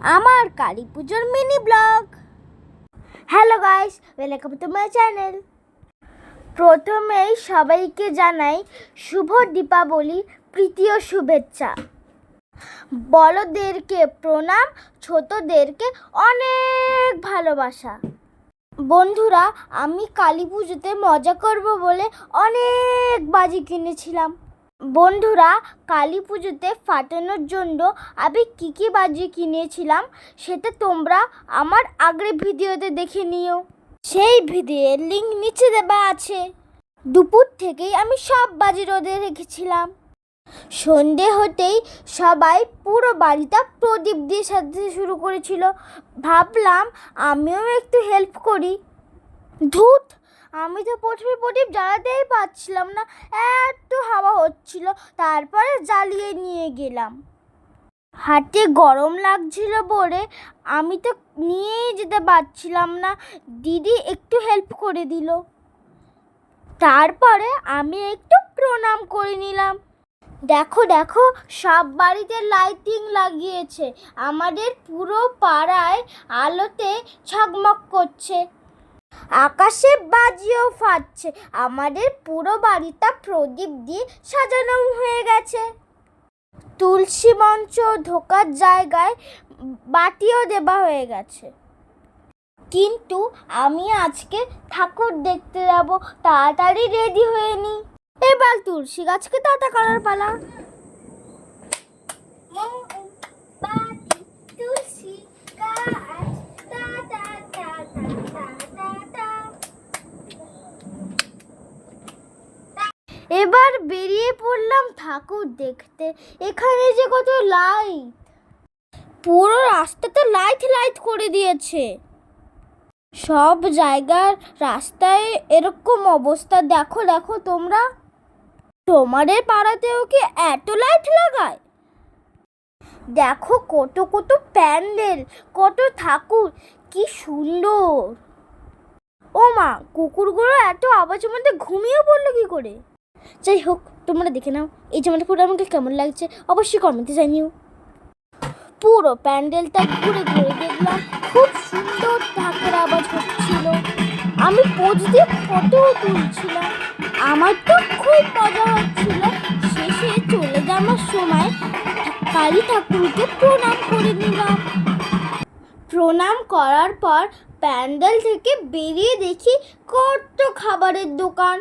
আমার কালী পুজোর mini vlog. Hello guys welcome to my channel প্রথমেই সবাইকে জানাই শুভ দীপাবলি, প্রীতি ও শুভেচ্ছা। বড়দেরকে প্রণাম, ছোটদেরকে অনেক ভালোবাসা। বন্ধুরা, আমি কালী পুজোতে মজা করব বলে অনেক বাজি কিনেছিলাম। বন্ধুরা, কালী পুজোতে ফাটানোর জন্য আমি কী কী বাজি কিনেছিলাম সেটা তোমরা আমার আগের ভিডিওতে দেখে নিও। সেই ভিডিওর লিঙ্ক নিচে দেওয়া আছে। দুপুর থেকেই আমি সব বাজি রোদে রেখেছিলাম। সন্ধে হতেই সবাই পুরো বাড়িটা প্রদীপ দিয়ে সাজাতে শুরু করেছিল। ভাবলাম আমিও একটু হেল্প করি। ধুত আমি তো প্রথমে প্রদীপ জ্বালাতেই পারছিলাম না, এত হাওয়া হচ্ছিল, তারপরে জ্বালিয়ে নিয়ে গেলাম। হাতে গরম লাগছিল বলে আমি তো নিয়েই যেতে পারছিলাম না, দিদি একটু হেল্প করে দিল। তারপরে আমি একটু প্রণাম করে নিলাম। দেখো দেখো, সব বাড়িতে লাইটিং লাগিয়েছে, আমাদের পুরো পাড়ায় আলোতে ঝকমক করছে। আকাশে বাজিও ফাটছে। আমাদের পুরো বাড়িটা প্রদীপ দিয়ে সাজানো হয়ে গেছে। তুলসী মঞ্চ ঢোকার জায়গায় বাটিও দেওয়া হয়ে গেছে। কিন্তু আমি আজকে ঠাকুর দেখতে যাব। তাড়াতাড়ি রেডি হয়ে নি। এবার তুলসী গাছকে তাতা করার পালা মোমবাতি, তুলসী গাছ, তা তা তা তা তা তা তা। এবার বেরিয়ে পড়লাম ঠাকুর দেখতে। এখানে যে কত লাইট পুরো রাস্তাতে লাইট লাইট করে দিয়েছে। সব জায়গার রাস্তায় এরকম অবস্থা। দেখো দেখো তোমরা। তোমাদের পাড়াতেও কি এত লাইট লাগায়? দেখো কত কত প্যান্ডেল, কত ঠাকুর। কি সুন্দর। ও মা কুকুরগুলো এত আওয়াজের মধ্যে ঘুমিয়ে পড়ল কি করে? যাই হোক, তোমরা দেখে নাও, এই জামাটা পরে আমাকে কেমন লাগছে? অবশ্যই কমেন্টে জানিও। পুরো প্যান্ডেলটা ঘুরে ঘুরে দেখলাম, খুব সুন্দর ঢাকের আওয়াজ হচ্ছিল। আমি পোজ দিয়ে ফটো তুলছিলাম। আমার তো খুব মজা হচ্ছিল। শেষে চলে যাওয়ার সময় কালী ঠাকুরকে প্রণাম করে নিলাম। প্রণাম করার পর প্যান্ডেল থেকে বেরিয়ে দেখি কত খাবারের দোকান।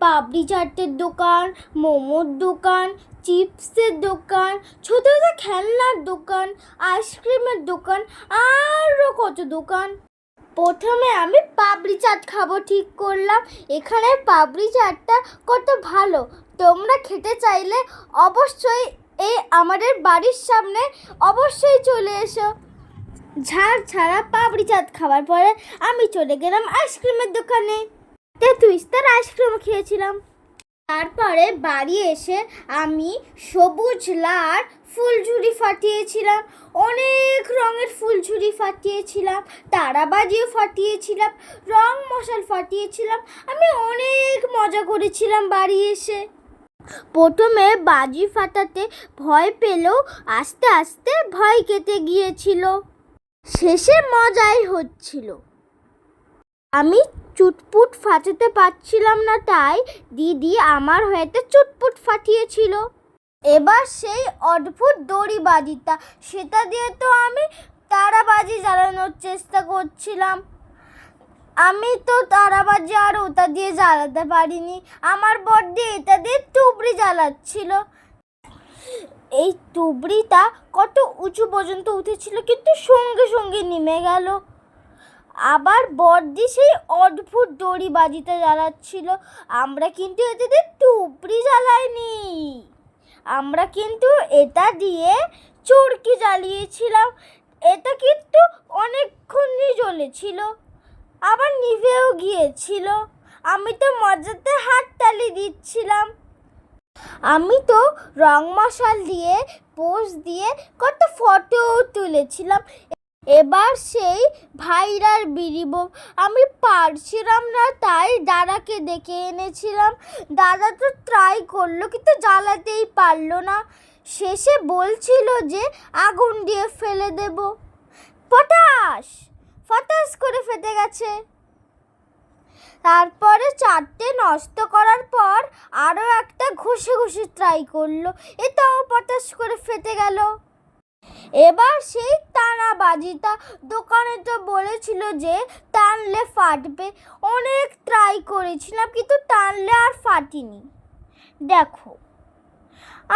পাপড়ি চাটের দোকান, মোমোর দোকান, চিপসের দোকান, ছোট ছোট খেলনার দোকান, আইসক্রিমের দোকান আরও কত দোকান। প্রথমে আমি পাপড়ি চাট খাব, ঠিক করলাম। এখানে পাপড়ি চাটটা কত ভালো। তোমরা খেতে চাইলে অবশ্যই এই আমাদের বাড়ির সামনে অবশ্যই চলে এসো। ঝাড় ছাড়া পাপড়ি চাট খাওয়ার পরে আমি চলে গেলাম আইসক্রিমের দোকানে। তেতুইস্তার আইসক্রিম খেয়েছিলাম। তারপরে বাড়ি এসে আমি সবুজ লাল ফুলঝুরি ফাটিয়েছিলাম। অনেক রঙের ফুলঝুরি ফাটিয়েছিলাম, তারাবাজিও ফাটিয়েছিলাম, রং মশাল ফাটিয়েছিলাম। আমি অনেক মজা করেছিলাম বাড়ি এসে। প্রথমে বাজি ফাটাতে ভয় পেলেও আস্তে আস্তে ভয় কেটে গিয়েছিল। শেষে মজাই হচ্ছিল। আমি চুটপুট ফাটাতে পারছিলাম না, তাই দিদি আমার হয়েতে চুটপুট ফাটিয়েছিল। এবার সেই অদ্ভুত দড়ি বাজিটা সেটা দিয়ে তো আমি তারাবাজি জ্বালানোর চেষ্টা করছিলাম। আমি তো তারাবাজি আর ওটা দিয়ে জ্বালাতে পারিনি, আমার বড়দি এটা দিয়ে টুবড়ি জ্বালাচ্ছিল। এই টুবড়িটা কত উঁচু পর্যন্ত উঠেছিল, কিন্তু সঙ্গে সঙ্গে নেমে গেল। আবার বর্দি সেই অদ্ভুত দড়ি বাজিতে জ্বালাচ্ছিল। আমরা কিন্তু এতে দিয়ে টুবড়ি জ্বালাইনি। আমরা কিন্তু এটা দিয়ে চরকি জ্বালিয়েছিলাম। এটা কিন্তু অনেকক্ষণই জ্বলেছিল। আবার নিভেও গিয়েছিল। আমি তো মজাতে হাত তালি দিচ্ছিলাম। আমি তো রং মশাল দিয়ে, পোজ দিয়ে কত ফটো তুলেছিলাম। এবার সেই ভাইরার বিড়িব। আমি পারছিলাম না, তাই দাদাকে ডেকে এনেছিলাম। দাদা তো ট্রাই করল, কিন্তু জ্বালাতেই পারল না। শেষে বলছিল যে আগুন দিয়ে ফেলে দেব। পটাশ! ফটাস করে ফেটে গেছে। তারপরে চারটে নষ্ট করার পর আরও একটা ঘষে ঘষে ট্রাই করল। এটাও পটাশ করে ফেটে গেল। এবার সেই টানা বাজিটা দোকানে তো বলেছিল যে টানলে ফাটবে। অনেক ট্রাই করেছিলাম, কিন্তু টানলে আর ফাটিনি। দেখো,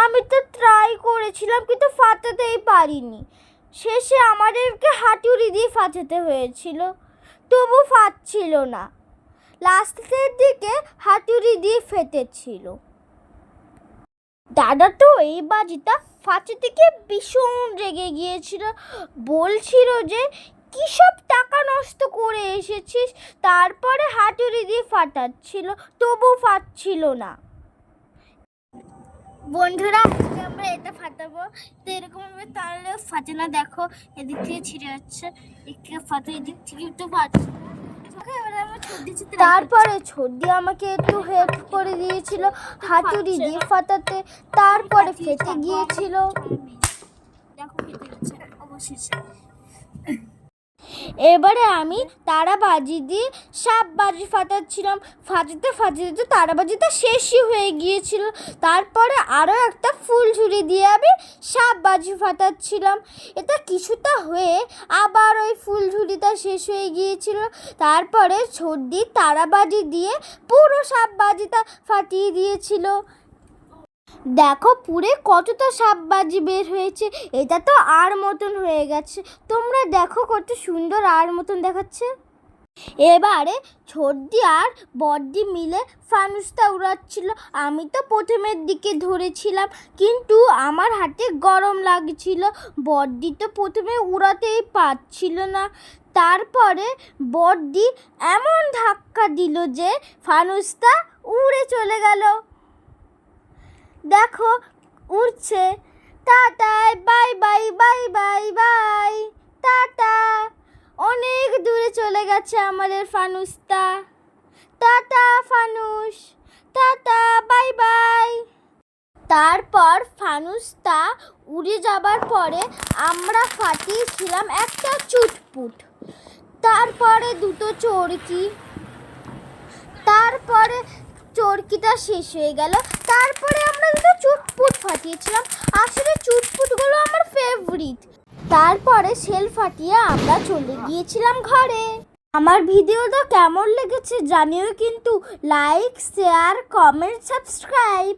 আমি তো ট্রাই করেছিলাম, কিন্তু ফাটাতেই পারিনি। শেষে আমাদেরকে হাতুড়ি দিয়ে ফাটাতে হয়েছিল, তবু ফাটছিল না। লাস্টের দিকে হাতুড়ি দিয়ে ফেটেছিল। দাদা তো এই বাজিটা ফাঁচে থেকে ভীষণ রেগে গিয়েছিল। বলছিল যে, কী সব টাকা নষ্ট করে এসেছিস? তারপরে হাতুড়ি দিয়ে ফাটাচ্ছিল, তবু ফাটছিল না। বন্ধুরা আমরা এটা ফাটাবো। তো এরকম ভাবে তাহলে ফাটে না, দেখো, এদিক থেকে ছিঁড়ে যাচ্ছে। এদিক থেকে ফাটে, এদিক থেকে একটু ফাটছে তারপরে ছর্দি আমাকে একটু হেল্প করে দিয়েছিল হাতুড়ি দিয়ে ফাটাতে। তারপরে ফেটে গিয়েছিল। দেখো ফেটে গেছে অবশেষে। এবারে আমি তারাবাজি দিয়ে সাপ বাজি ফাটাচ্ছিলাম। ফাটাতে ফাটাতে তারাবাজিটা শেষই হয়ে গিয়েছিল। তারপরে আরও একটা ফুল ঝুড়ি দিয়ে আমি সাপ বাজি ফাটাচ্ছিলাম। এটা কিছুটা হয়ে আবার ওই ফুল ঝুড়িটা শেষ হয়ে গিয়েছিল। তারপরে সর্দি তারাবাজি দিয়ে পুরো সাপ বাজিটা ফাটিয়ে দিয়েছিল। দেখো পুরে কতটা সাপবাজি বের হয়েছে, এটা তো আর মতন হয়ে গেছে। তোমরা দেখো কত সুন্দর আর মতন দেখাচ্ছে। এবারে ছর্দি আর বড্ডি মিলে ফানুসটা উড়াচ্ছিল। আমি তো প্রথমের দিকে ধরেছিলাম, কিন্তু আমার হাতে গরম লাগছিল। বড্ডি তো প্রথমে উড়াতেই পারছিল না। তারপরে বড্ডি এমন ধাক্কা দিল যে ফানুসটা উড়ে চলে গেল। দেখো, উড়ছে। টাটাই bye bye bye bye bye. Tata. অনেক দূরে চলে গেছে আমাদের ফানুসটা। টাটা, ফানুস। Tata, bye bye. তারপর ফানুসটা উড়ে যাবার পরে আমরা ফাটিয়েছিলাম একটা চুটপুট। তারপরে দুটো চরকি। তারপরে চরকিটা শেষ হয়ে গেল। তারপরে আমরা দুটো চুটপুট ফাটিয়েছিলাম। আসলে চুটপুটগুলো আমার ফেভারিট তারপরে সেল ফাটিয়ে আমরা চলে গিয়েছিলাম ঘরে। আমার ভিডিওটা কেমন লেগেছে জানিও কিন্তু। Like share comment subscribe